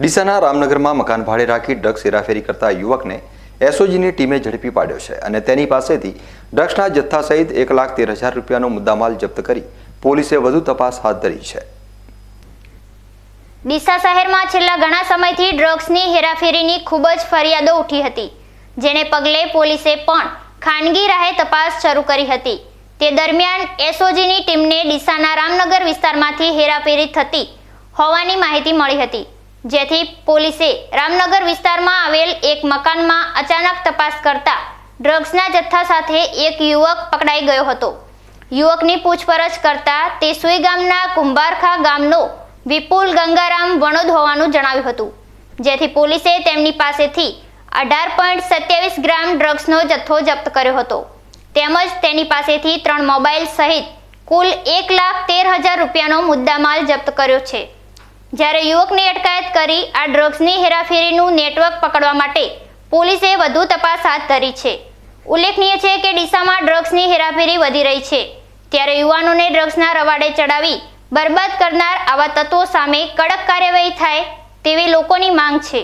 ડીસાના રામનગરમાં મકાન ભાડે રાખી ડ્રગ્સ હેરાફેરી કરતા યુવકને એસઓજીની ટીમે ઝડપી પાડ્યો છે અને તેની પાસેથી ડ્રગ્સના જથ્થા સહિત એક લાખ તેર હજાર રૂપિયાનો મુદ્દામાલ જપ્ત કરી પોલીસે વધુ તપાસ હાથ ધરી છે. ડીસા શહેરમાં છેલ્લા ઘણા સમયથી ડ્રગ્સની હેરાફેરીની ખૂબ જ ફરિયાદો ઉઠી હતી, જેને પગલે પોલીસે પણ ખાનગી રાહે તપાસ શરૂ કરી હતી. તે દરમિયાન એસઓજીની ટીમને ડીસાના રામનગર વિસ્તારમાંથી હેરાફેરી થતી હોવાની માહિતી મળી હતી. જેથી પોલીસે રામનગર વિસ્તારમાં આવેલ એક મકાનમાં અચાનક તપાસ કરતા ડ્રગ્સના જથ્થા સાથે એક યુવક પકડાઈ ગયો હતો. યુવકની પૂછપરછ કરતા તે સુઈ ગામના કુંભારખા ગામનો વિપુલ ગંગારામ વણોદ હોવાનું જણાવ્યું હતું. જેથી પોલીસે તેમની પાસેથી અઢાર પોઈન્ટ સત્યાવીસ ગ્રામ ડ્રગ્સનો જથ્થો જપ્ત કર્યો હતો. તેમજ તેની પાસેથી ત્રણ મોબાઈલ સહિત કુલ એક લાખ તેર હજાર રૂપિયાનો મુદ્દામાલ જપ્ત કર્યો છે. જ્યારે યુવકની અટકાયત કરી આ ડ્રગ્સની હેરાફેરીનું નેટવર્ક પકડવા માટે પોલીસે વધુ તપાસ હાથ ધરી છે. ઉલ્લેખનીય છે કે ડીસામાં ડ્રગ્સની હેરાફેરી વધી રહી છે. ત્યારે યુવાનોને ડ્રગ્સના રવાડે ચડાવી બરબાદ કરનાર આવા તત્વો સામે કડક કાર્યવાહી થાય તેવી લોકોની માંગ છે.